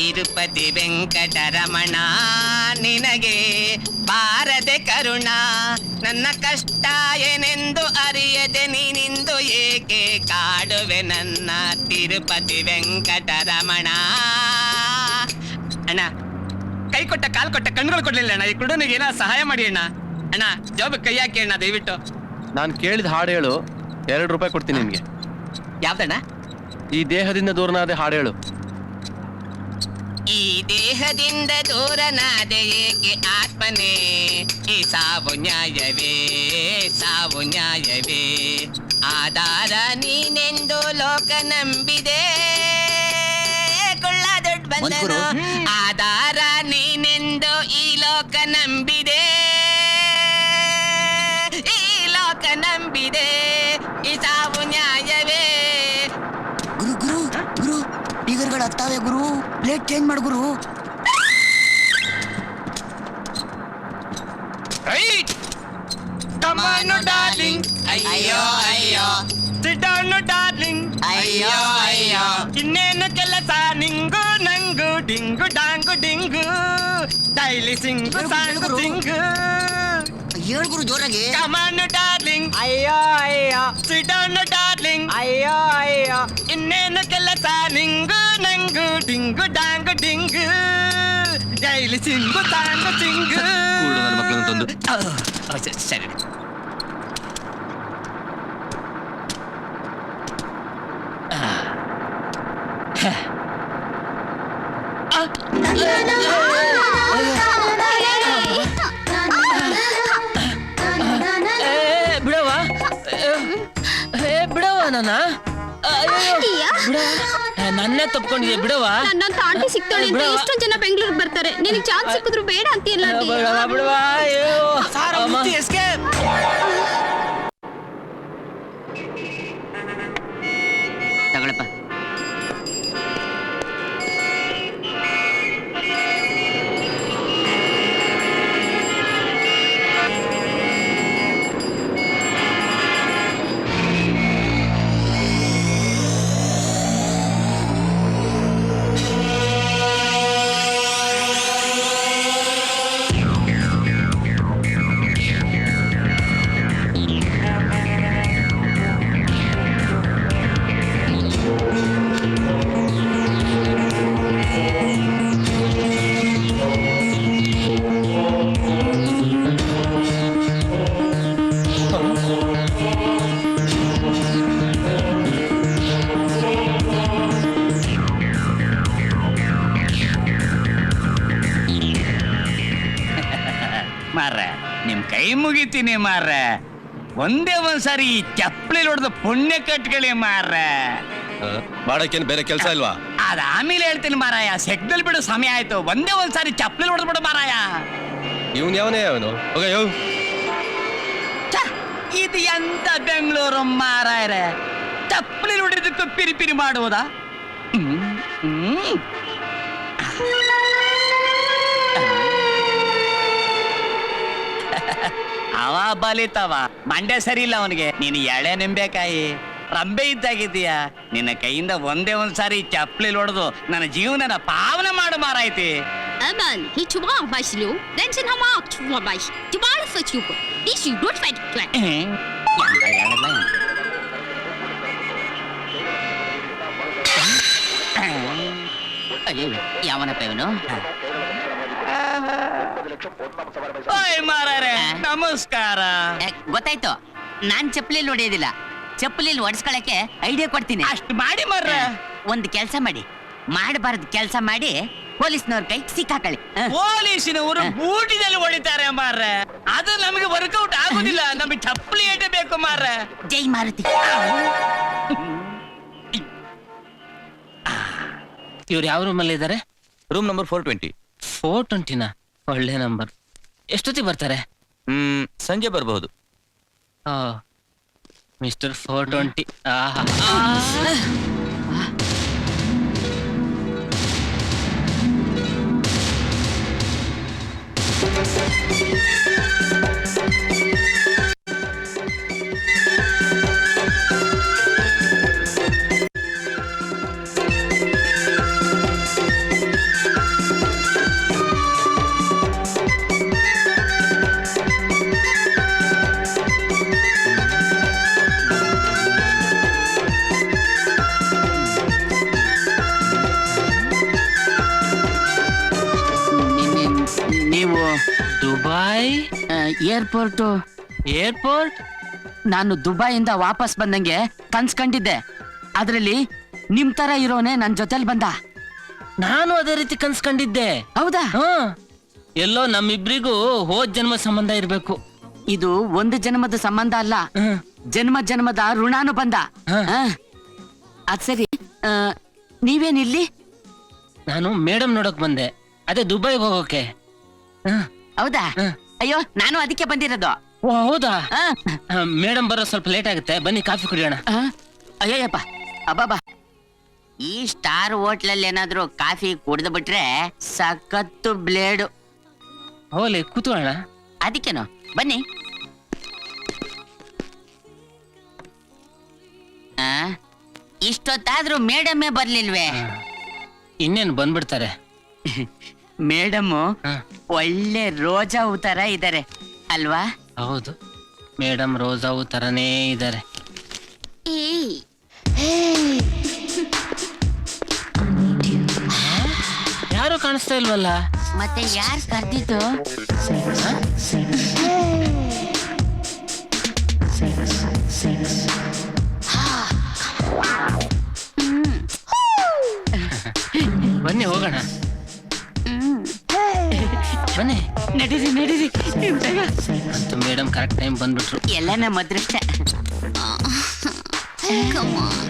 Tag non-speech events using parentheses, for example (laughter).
ತಿರುಪತಿ ವೆಂಕಟರಮಣ ನಿನಗೆ ಬಾರದೆ ಕರುಣ. ನನ್ನ ಕಷ್ಟ ಏನೆಂದು ಅರಿಯದೆ ನೀನಿಂದು ಏಕೆ ಕಾಡುವೆ ನನ್ನ ತಿರುಪತಿ ವೆಂಕಟರಮಣ. ಅಣ್ಣ ಕೈ ಕೊಟ್ಟ ಕಾಲ್ ಕೊಟ್ಟ ಕಣ್ಗಳು ಕೊಡ್ಲಿಲ್ಲ ಅಣ್ಣ. ಈ ಕುಡುನಿಗೆ ಏನೋ ಸಹಾಯ ಮಾಡಿ ಅಣ್ಣ. ಅಣ್ಣ ಜಾಬ್ ಕೈ ಹಾಕಿ ಅಣ್ಣ ದಯವಿಟ್ಟು. ನಾನು ಕೇಳಿದ ಹಾಡು ಹೇಳು ಎರಡು ರೂಪಾಯಿ ಕೊಡ್ತೀನಿ ನಿಮಗೆ. ಯಾವ್ದಣ್ಣ? ಈ ದೇಹದಿಂದ ದೂರನಾದ ಹಾಡು ಹೇಳು ಈ ದೇಹದಿಂದ ದೂರನಾದೆ ಏಕೆ ಆತ್ಮನೇ? ಈ ಸಾವು ನ್ಯಾಯವೇ? ಸಾವು ನ್ಯಾಯವೇ? ಆಧಾರ ನೀನೆಂದು ಲೋಕ ನಂಬಿದೆ. ಕೊಳ್ಳ ದೊಡ್ಡ ಬಂದನು ಆಧಾರ ನೀನೆಂದು ಈ ಲೋಕ ನಂಬಿದೆ. ಈ ಲೋಕ ನಂಬಿದೆ. ಈ ಸಾವು ನ್ಯಾಯವೇ ಗುರು ಗುರು ಗುರು ಟೀಗರ್ಗಳು ಹತ್ತಾವೆ ಪ್ಲೇಟ್ ಚೇಂಜ್ ಮಾಡು ಗುರು. Come on, darling. darling. ಅಯ್ಯೋ ಅಯ್ಯೋ. Sit down, ಅಯ್ಯೋ ಅಯ್ಯೋ. ಇನ್ನೇನು ಕೆಲಸ? ನಿಂಗು ನಂಗು ಡಿಂಗು ಡಾಂಗು ಡಿಂಗು. Daily sing song sing. ಹೇಳು ಗುರು ಜೋರಾಗಿ ಕಮಾನು ಡಾರ್ಲಿಂಗ್ ಅಯ್ಯೋ ಅಯ್ಯೋ. Sit down, no darling. ಅಯ್ಯೋ ಅಯ್ಯೋ. ಇನ್ನೇನು ಕೆಲಸ? ನಿಂಗು ನಂಗು ಡಿಂಗು ಡಾಂಗು ಡಿಂಗು. Daily sing song sing. ನನ್ನ ಮಕ್ಕಳನ್ನ ತಂದು. ಸರಿ. ಬಿಡವ ನನ್ನೇ ತಪ್ಕೊಂಡಿದ್ಯ? ಬಿಡವ ನನ್ನಂತ ಆಂಟಿ ಸಿಗ್ತಾಳೆ ಅಂತ ಜನ ಬೆಂಗಳೂರಿಗೆ ಬರ್ತಾರೆ. ನಿನಗೆ ಚಾನ್ಸ್ ಸಿಕ್ಕಿದ್ರು ಬೇಡ ಅಂತೀಯಲ್ಲ ಬಿಡವಾ ಅಯ್ಯೋ. ತಗೊಳಪ್ಪ ಮುಗಿತೀನಿ ಮಾರ್ರೆ. ಒಂದೇ ಒಂದ್ಸಾರಿ ಈ ಚಪ್ಪಲಿ ಹೊಡೆದ ಪುಣ್ಯ ಕಟ್ಕೊಳ್ಳಿ ಮಾರ್ರೆ. ಮಾಡಕ್ಕೇನು ಬೇರೆ ಕೆಲಸ ಇಲ್ವಾ? ಅದ ಆಮೇಲೆ ಹೇಳ್ತೀನಿ ಮಾರಾಯ. ಸೆಗ್ದಲ್ಲಿ ಬಿಡು ಸಮಯ ಆಯ್ತು. ಒಂದೇ ಒಂದ್ಸಾರಿ ಚಪ್ಪಲಿ ಹೊಡೆದು ಬಿಡು ಮಾರಾಯ. ಇವನ್ ಯಾವನೇ ಅವನು? ಛ, ಇದು ಎಂತ ಬೆಂಗಳೂರು ಮಾರಾಯರೆ. ಚಪ್ಪಲಿ ನೋಡಿದ್ದಕ್ಕೂ ಪಿರಿ ಪಿರಿ ಮಾಡುವುದಾ? ಹ್ಮ್, ಹ್ಮ್. ಅವ ಬಲಿತವ ಮಂಡ್ಯ ಸರಿ ಇಲ್ಲ ಅವನಿಗೆ. ನೀನು ಎಳೆ ನಿಂಬೆಕಾಯಿ. ರಂಬೆ ಇದ್ದಾಗಿದ್ದೀಯ? ನಿನ್ನ ಕೈಯಿಂದ ಒಂದೇ ಒಂದ್ಸಾರಿ ಚಪ್ಪಲಿ ಹೊಡೆದು ನನ್ನ ಜೀವನನ ಪಾವನೆ ಮಾಡು ಮಾರಾಯ್ತಿ. Aman, he tu vas en bas l'eau. Dan sen hama tu vas bas. Tu vas le faire tu. Dis ಯಾವನಪ್ಪ ಇವನು? ಓಯ್ ಮಾರಾರೆ ನಮಸ್ಕಾರ. ಗೊತ್ತಾಯ್ತು. ನಾನ್ ಚಪ್ಪಲಿ ಹೊಡೆಯೋದಿಲ್ಲ. ಚಪ್ಪಲಿ ಒಡ್ಸ್ಕೊಳಕ್ಕೆ ಐಡಿಯಾ ಕೊಡ್ತೀನಿ. ಅಷ್ಟು ಮಾಡಿ ಮಾರ್ರೆ. ಒಂದ್ ಕೆಲ್ಸ ಮಾಡಿ. ಮಾಡಬಾರದ್ ಕೆಲ್ಸ ಮಾಡಿ ಪೊಲೀಸ್ನವ್ರ ಕೈ ಸಿಕ್ಕಾಕಳಿ. ಹ. ಪೊಲೀಸಿನವರು ಬೂಟಿನಲ್ಲಿ ಹೊಡಿತಾರೆ ಮಾರ್ರೆ. ಅದು ನಮಗೆ ವರ್ಕೌಟ್ ಆಗುದಿಲ್ಲ. ನಮಗೆ ಚಪ್ಪಲಿ ಏಟೆ ಬೇಕು ಮಾರ್ರೆ. ಜೈ ಮಾರುತಿ. ಇವ್ರು ಯಾವ ರೂಮಲ್ಲಿ ಇದ್ದಾರೆ room number four twenty four ಟ್ವೆಂಟಿನ ಒಳ್ಳೆ ನಂಬರ್. ಎಷ್ಟೊತ್ತಿಗೆ ಬರ್ತಾರೆ? ಹ್ಮ್ ಸಂಜೆ ಬರಬಹುದು ಮಿಸ್ಟರ್ ಫೋರ್ ಟ್ವೆಂಟಿ. ಆಹಾ ದುಬಾಯ್ ಏರ್ಪೋರ್ಟು. ಏರ್ಪೋರ್ಟ್? ನಾನು ದುಬೈಯಿಂದ ವಾಪಸ್ ಬಂದಂಗೆ ಕನ್ಸ್ ಕಂಡಿದ್ದೆ. ಅದ್ರಲ್ಲಿ ನಿಮ್ ತರ ಇರೋನೆ ನನ್ ಜೊತೆಲಿ ಬಂದ. ನಾನು ಅದೇ ರೀತಿ ಕನ್ಸ್ಕೊಂಡಿದ್ದೆ ಹೌದಾ? ಹಾ. ಎಲ್ಲೋ ನಮ್ಮಿಬ್ರಿಗೂ ಹೋದ್ ಜನ್ಮ ಸಂಬಂಧ ಇರ್ಬೇಕು. ಇದು ಒಂದು ಜನ್ಮದ ಸಂಬಂಧ ಅಲ್ಲ. ಹ್ಮ್. ಜನ್ಮ ಜನ್ಮದ ಋಣಾನು ಬಂದ ಹ. ಹ. ಅದ್ ಸರಿ. ಆ, ನೀವೇನಿಲ್ಲಿ? ನಾನು ಮೇಡಮ್ ನೋಡಕ್ ಬಂದೆ. ಅದೇ ದುಬೈಗೆ ಹೋಗೋಕೆ. ಹೌದಾ? ಅಯ್ಯೋ ನಾನು ಅದಕ್ಕೆ ಬಂದಿರೋದು. ಓ ಹೌದಾ? ಮೇಡಮ್ ಬರೋ ಸ್ವಲ್ಪ ಲೇಟ್ ಆಗುತ್ತೆ. ಬನ್ನಿ ಕಾಫಿ ಕುಡಿಯೋಣ. ಅಯ್ಯಯ್ಯಪ್ಪ ಅಬ್ಬಾಬಾ ಈ ಸ್ಟಾರ್ ಹೋಟ್ಲಲ್ಲಿ ಏನಾದ್ರೂ ಕಾಫಿ ಕುಡಿದು ಬಿಟ್ರೆ ಸಖತ್ತು ಬ್ಲೇಡು. ಹೋಲಿ ಕೂತ್ಕೊಳ್ಳೋಣ. ಅದಕ್ಕೇನು? ಬನ್ನಿ. ಇಷ್ಟೊತ್ತಾದ್ರೂ ಮೇಡಮ್ಮೇ ಬರ್ಲಿಲ್ವೇ? ಇನ್ನೇನು ಬಂದ್ಬಿಡ್ತಾರೆ? (laughs) ಮೇಡಮ್ಮು ಹ. ಒಳ್ಳೆ ರೋಜಾ ಹೂ ತರ ಇದಾರೆ ಅಲ್ವಾ? ಹೌದು. ಮೇಡಮ್ ರೋಜಾವು ತರನೇ ಇದ್ದಾರೆ ಯಾರು ಕಾಣಿಸ್ತಾ ಇಲ್ವಲ್ಲ? ಮತ್ತೆ ಯಾರು ಕರ್ದಿದ್ದು? ಬನ್ನಿ ಹೋಗೋಣ. ಬನ್ನಿ ನಡೀರಿ ನಡೀರಿ ಮತ್ತು ಮೇಡಮ್ ಕರೆಕ್ಟ್ ಟೈಮ್ ಬಂದ್ಬಿಟ್ರು ಎಲ್ಲ ನಮ್ಮ ಅದೃಷ್ಟ Come on.